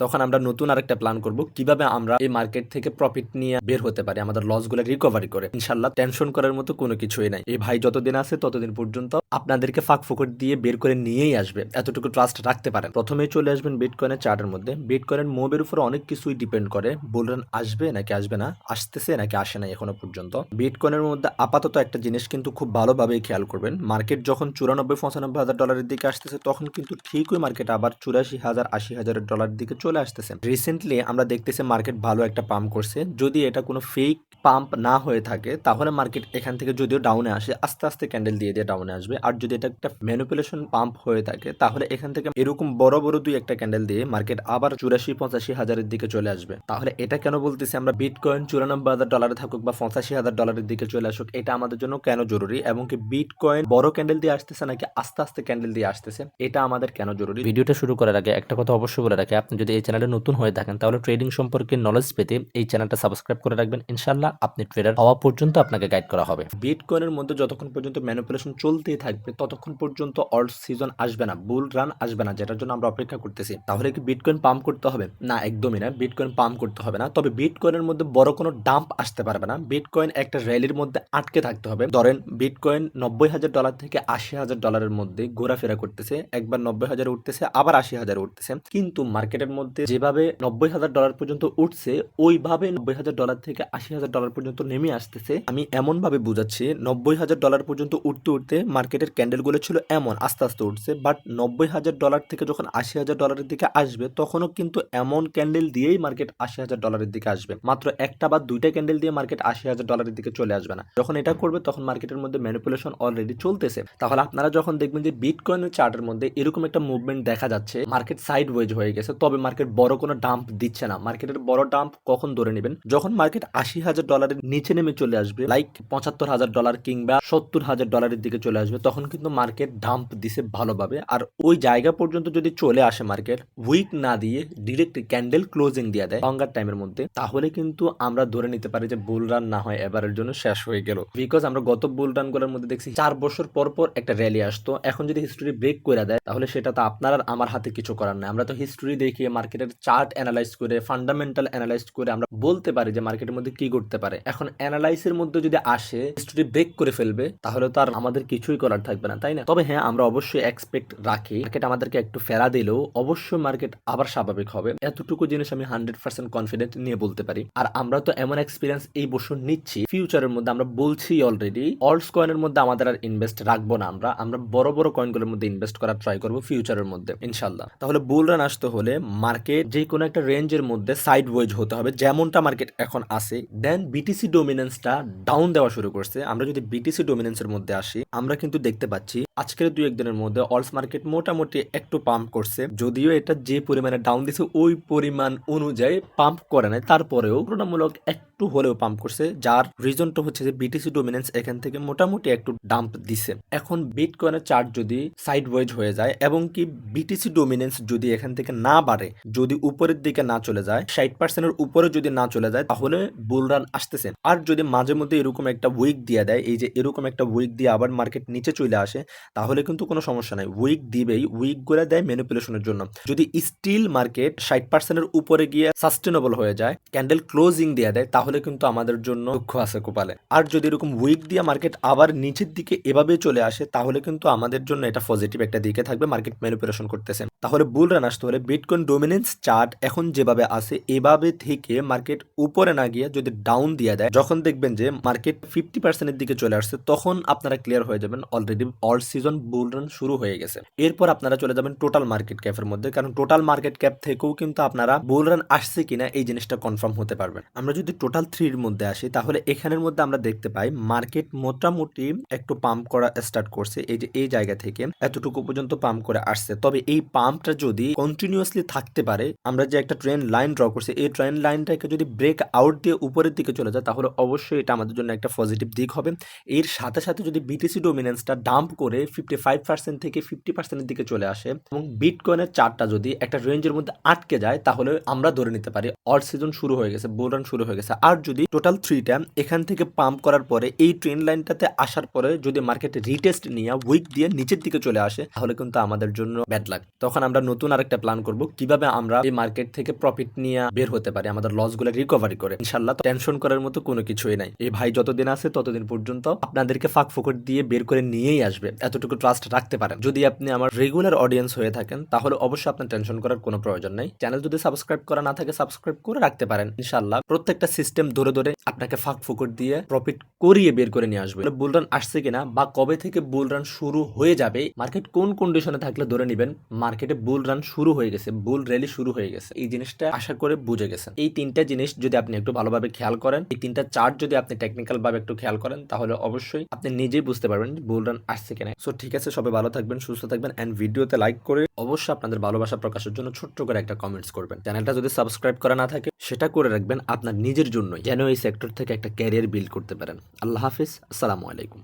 তখন আমরা নতুন আরেকটা প্ল্যান করব কীভাবে আমরা এই মার্কেট থেকে প্রফিট নিয়ে বের হতে পারি, আমাদের লসগুলো রিকভারি করে। ইনশাল্লাহ টেনশন করার মতো কোনো কিছুই নাই। এই ভাই যতদিন আছে ততদিন পর্যন্ত আপনাদেরকে ফাঁক ফুকট দিয়ে বের করে নিয়েই আসবে। এতটুকু ট্রাস্ট রাখতে পারেন। প্রথমেই চলে আসবেন বিটকয়েনের চার্টের মধ্যে। বিটকয়েনের মুভের উপর অনেক কিছুই ডিপেন্ড করে। বললেন আসবে নাকি আসবে না? আসতেছে নাকি আসে না এখনও পর্যন্ত? বিটকয়েনের মধ্যে আপাতত একটা জিনিস কিন্তু খুব ভালোভাবে খেয়াল করবেন। মার্কেট যখন চুরানব্বই পঁচানব্বই হাজার ডলারের দিকে আসতেছে, তখন কিন্তু ঠিকই মার্কেট আবার চুরাশি হাজার, আশি হাজারের ডলার দিকে চলে আসতেছে। রিসেন্টলি আমরা দেখতেছি মার্কেট ভালো একটা পাম্প করছে। যদি এটা কোনো ফেক পাম্প না হয়ে থাকে, তাহলে মার্কেট এখান থেকে যদিও ডাউনে আসে, আস্তে আস্তে ক্যান্ডেল দিয়ে দিয়ে ডাউনে আসবে। আর যদি এটা একটা ম্যানুপুলেশন পাম্প হয়ে থাকে, তাহলে এখান থেকে এরকম বড় বড় দুই একটা ক্যান্ডেল দিয়ে মার্কেট আবার চুরাশি, পঁচাশি হাজারের দিকে চলে আসবে। তাহলে এটা কেন বলতেছি আমরা? বিটকয়েন চুরানব্বই হাজার ডলারে থাকুক বা পঁচাশি হাজার ডলারের দিকে চলে আসুক, এটা আমাদের জন্য কেন জরুরি? এবং কি বিটকয়েন বড় ক্যান্ডেল দিয়ে আসতেছে নাকি আস্তে আস্তে ক্যান্ডেল দিয়ে আসতেছে, এটা আমাদের কেন জরুরি? ভিডিওটা শুরু করার আগে একটা কথা অবশ্যই বলে রাখি, আপনি যদি এই চ্যানেলে নতুন হয়ে থাকেন, তাহলে ট্রেডিং সম্পর্কে নলেজ পেতে এই চ্যানেলটা সাবস্ক্রাইব করে রাখবেন। ইনশাল্লাহ আপনি ট্রেডার হওয়া পর্যন্ত আপনাকে গাইড করা হবে। বিটকয়েনের মধ্যে যতক্ষণ পর্যন্ত ম্যানিপুলেশন চলতেই থাকবে, ততক্ষণ পর্যন্ত অল্ট সিজন আসবে না বুল রান আসবে না, যেটার জন্য আমরা অপেক্ষা করতেছি। তাহলে কি বিটকয়েন পাম্প করতে হবে? না, একদমই না বিটকয়েন পাম্প করতে হবে না। তবে বিটকয়েনের মধ্যে বড় কোনো ডাম্প আসতে পারবে না। বিটকয়েন একটা র্যালির মধ্যে আটকে থাকতে হবে। ধরেন বিটকয়েন নব্বই হাজার ডলার থেকে আশি হাজার ডলারের মধ্যে ঘোরাফেরা করতেছে, একবার নব্বই হাজার উঠতেছে, আবার আশি হাজার উঠতেছে। কিন্তু মার্কেটের মধ্যে যেভাবে নব্বই হাজার ডলার পর্যন্ত উঠছে, ওইভাবে নব্বই হাজার ডলার থেকে আশি হাজার ডলার পর্যন্ত নেমে আসতেছে। আমি এমন ভাবে বুঝাচ্ছি, নব্বই হাজার ডলার পর্যন্ত উঠতে উঠতে মার্কেটের ক্যান্ডেলগুলো ছিল এমন, আস্তে আস্তে উঠছে। বাট নব্বই হাজার ডলার থেকে যখন আশি হাজার ডলারের দিকে আসবে, তখনও কিন্তু এমন ক্যান্ডেল দিয়েই মার্কেট আশি হাজার ডলারের দিকে আসবে। মাত্র একটা বা দুইটা ক্যান্ডেল দিয়ে মার্কেট আশি হাজার ডলারের দিকে চলে আসবে না। যখন এটা করবে, তখন মার্কেটের মধ্যে ম্যানিপুলেশন অলরেডি চলতেছে। তাহলে আপনারা যখন দেখবেন যে বিটকয়েনের চার্টের মধ্যে এরকম একটা মুভমেন্ট দেখা যাচ্ছে মার্কেট সাইড ওয়েজ হয়ে গেছে, তবে মার্কেট বড় কোনো ডাম্প দিচ্ছে না। মার্কেটের বড় ডাম্প কখন ধরে নেবেন? যখন মার্কেট আশি হাজার ডলারের নিচে নেমে চলে আসবে লাইক পঁচাত্তর হাজার ডলার কিংবা সত্তর হাজার ডলারের দিকে চলে আসবে, তখন কিন্তু মার্কেট ডাম্প দিছে ভালোভাবে। আর ওই জায়গা পর্যন্ত যদি চলে আসে মার্কেট উইক না দিয়ে ডিরেক্ট ক্যান্ডেল ক্লোজিং দিয়ে দেয় লঙ্গার টাইমের মধ্যে, তাহলে কিন্তু আমরা ধরে নিতে পারি যে বুল রান না হয় এবারের জন্য শেষ হয়ে গেল। বিকজ আমরা গত বুল রানগুলোর মধ্যে দেখছি চার বছর পর পর একটা র্যালি আসতো, এখন যদি হিস্টোরি ব্রেক করে দেয়, তাহলে সেটা তো আপনার আর আমার হাতে কিছু করার নাই। আমরা তো হিস্টোরি দেখিয়ে মার্কেটের চার্ট অ্যানালাইজ করে ফান্ডামেন্টাল অ্যানালাইজ করে আমরা বলতে পারি যে মার্কেটের মধ্যে কি করতে পারে। এখন অ্যানালাইসের মধ্যে যদি আসে হিস্টোরি ব্রেক করে ফেলবে, তাহলে তো আর আমাদের কিছুই করার থাকবে না, তাই না? তবে হ্যাঁ আমরা অবশ্যই এক্সপেক্ট রাখি। মার্কেট আমাদেরকে একটু ফেরা দিলেও অবশ্যই মার্কেট আবার স্বাভাবিক হবে। এতটুকু জিনিস আমি হান্ড্রেড পার্সেন্ট কনফিডেন্ট নিয়ে বলতে পারি। আর আমরা তো এমন এক্সপিরিয়েন্স এই বছর নিচ্ছি ফিউচারের মধ্যে আমরা বলছি অলরেডি অলস কয়েনের মধ্যে আমাদের আর ইনভেস্ট রাখব না আমরা। আমরা বড় বড় কয়েনগুলোর মধ্যে ইনভেস্ট করার ট্রাই করব ফিউচারের মধ্যে ইনশাল্লাহ তাহলে বুল রান আসতে হলে মার্কেট যে কোনো একটা রেঞ্জের মধ্যে সাইড ওয়েজ হতে হবে, যেমনটা মার্কেট এখন আছে দেন বিটিসি ডোমিনেন্সটা ডাউন দেওয়া শুরু করছে। আমরা যদি বিটিসি ডোমিনেন্সের মধ্যে আসি, আমরা কিন্তু দেখতে পাচ্ছি আজকের দুই একদিনের মধ্যে অলস মার্কেট মোটামুটি একটু পাম্প করছে। যদিও এটা যে পরিমাণে ডাউন দিছে, ওই পরিমাণ অনুযায়ী পাম্প করে নাই। তারপরেও তুলনামূলক একটু হলেও পাম্প করছে, যার রিজনটা হচ্ছে যে বিটিসি ডোমিনেন্স এখান থেকে মোটামুটি একটু ডাম্প দিছে। এখন বিট কয়েনের চার্ট যদি সাইড ওয়েজ হয়ে যায়, এবং কি বিটিসি ডোমিনেন্স যদি এখান থেকে না বাড়ে, যদি উপরের দিকে না চলে যায়, ষাট পার্সেন্টের উপরে যদি না চলে যায়, তাহলে বুল রান আসতেছে। আর যদি মাঝে মধ্যে এরকম একটা উইক দিয়ে দেয়, এই যে এরকম একটা উইক দিয়ে আবার মার্কেট নিচে চলে আসে তাহলে কিন্তু কোনো সমস্যা নাই। উইক দিবেই, উইকগুলো দেয় ম্যানিপুলেশনের জন্য। যদি স্টিল মার্কেট ষাট পার্সেন্টের উপরে গিয়ে সাস্টেনেবল হয়ে যায় ক্যান্ডেল ক্লোজিং দেওয়া দেয়, তাহলে কিন্তু আমাদের জন্য দুঃখ আছে কোপালে। আর যদি এরকম উইক দিয়ে মার্কেট আবার নিচের দিকে এভাবে চলে আসে, তাহলে কিন্তু আমাদের জন্য এটা পজিটিভ একটা দিকে থাকবে মার্কেট ম্যানিপুলেশন করতেছে। তাহলে বুল রান আসতে হলে বিটকয়েন ডোমিনেন্স চার্ট এখন যেভাবে আছে, এভাবে থেকে মার্কেট উপরে না গিয়ে যদি ডাউন দিয়ে দেয়, যখন দেখবেন যে মার্কেট ফিফটি পার্সেন্টের দিকে চলে আসছে, তখন আপনারা ক্লিয়ার হয়ে যাবেন already all season bull run শুরু হয়ে গেছে। এরপর আপনারা চলে যাবেন টোটাল মার্কেট ক্যাপের মধ্যে, কারণ টোটাল মার্কেট ক্যাপ থেকেও কিন্তু আপনারা বুল রান আসছে কিনা এই জিনিসটা কনফার্ম হতে পারবেন। আমরা যদি টোটাল থ্রির মধ্যে আসি, তাহলে এখানের মধ্যে আমরা দেখতে পাই মার্কেট মোটামুটি একটু পাম্প করা স্টার্ট করছে। এই যে এই জায়গা থেকে এতটুকু পর্যন্ত পাম্প করে আসছে। তবে এই পাম্পটা যদি কন্টিনিউয়াসলি থাকতে পারে, আমরা যে একটা ট্রেন লাইন ড্র করছি, এই ট্রেন লাইনটাকে যদি ব্রেক আউট দিয়ে উপরের দিকে চলে যায়, তাহলে অবশ্যই এটা আমাদের জন্য একটা পজিটিভ দিক হবে। এর সাথে সাথে যদি বিটিসি ডোমিনেন্সটা ডাম্প করে ফিফটি ফাইভ পার্সেন্ট থেকে ফিফটি পার্সেন্টের দিকে চলে আসে এবং বিটকয়েনের চারটা যদি একটা রেঞ্জের মধ্যে আটকে যায়, তাহলে আমরা ধরে নিতে পারি অল সিজন শুরু হয়ে গেছে বোল রান শুরু হয়ে গেছে। আর যদি টোটাল থ্রিটা এখান থেকে পাম্প করার পরে এই ট্রেন লাইনটাতে আসার পরে যদি মার্কেটে রিটেস্ট নিয়ে উইক দিয়ে নিচের দিকে চলে আসে, তাহলে কিন্তু আমাদের জন্য ব্যাড লাগ তখন আমরা নতুন আরেকটা প্ল্যান করব কীভাবে আমরা এই মার্কেট থেকে প্রফিট নিয়ে বের হতে পারি, আমাদের লসগুলো রিকভারি করে। ইনশাল্লাহ টেনশন করার মতো কোনো কিছুই নাই। এই ভাই যতদিন আছে ততদিন পর্যন্ত আপনাদেরকে ফাঁক ফোকট দিয়ে বের করে নিয়েই আসবে। এতটুকু ট্রাস্ট রাখতে পারেন। যদি আপনি আমার রেগুলার অডিয়েন্স হয়ে থাকেন, তাহলে অবশ্যই আপনার টেনশন করার কোনো প্রয়োজন নেই। চ্যানেল যদি সাবস্ক্রাইব করা না থাকে সাবস্ক্রাইব করে রাখতে পারেন। ইনশাল্লাহ প্রত্যেকটা সিস্টেম ধরে ধরে আপনাকে ফাঁক ফোকট দিয়ে প্রফিট করিয়ে বের করে নিয়ে আসবে। বুল রান আসছে কিনা বা কবে থেকে বুল রান শুরু হয়ে যাবে মার্কেট কোন কন্ডিশনে থাকলে ধরে নেবেন মার্কেটে বুল রান শুরু হয়ে গেছে বুল র্যালি শুরু হয়ে গেছে। এই জিনিসটা আশা করে বুঝে গেছেন। এই তিনটা জিনিস যদি আপনি একটু ভালোভাবে খেয়াল করেন, এই তিনটা চার্ট যদি আপনি টেকনিক্যাল ভাবে একটু খেয়াল করেন, তাহলে অবশ্যই আপনি নিজেই বুঝতে পারবেন বুল রান আসছে কিনা। সো ঠিক আছে, সবাই ভালো থাকবেন, সুস্থ থাকবেন এন্ড ভিডিওতে লাইক করে অবশ্যই আপনাদের ভালোবাসা প্রকাশের জন্য ছোট্ট করে একটা কমেন্টস করবেন। চ্যানেলটা যদি সাবস্ক্রাইব করা না থাকে, সেটা করে রাখবেন আপনার নিজের জন্যই। যেন এই সেক্টর থেকে একটা ক্যারিয়ার বিল্ড করতে পারেন। আল্লাহ হাফিজ, আসসালামু আলাইকুম।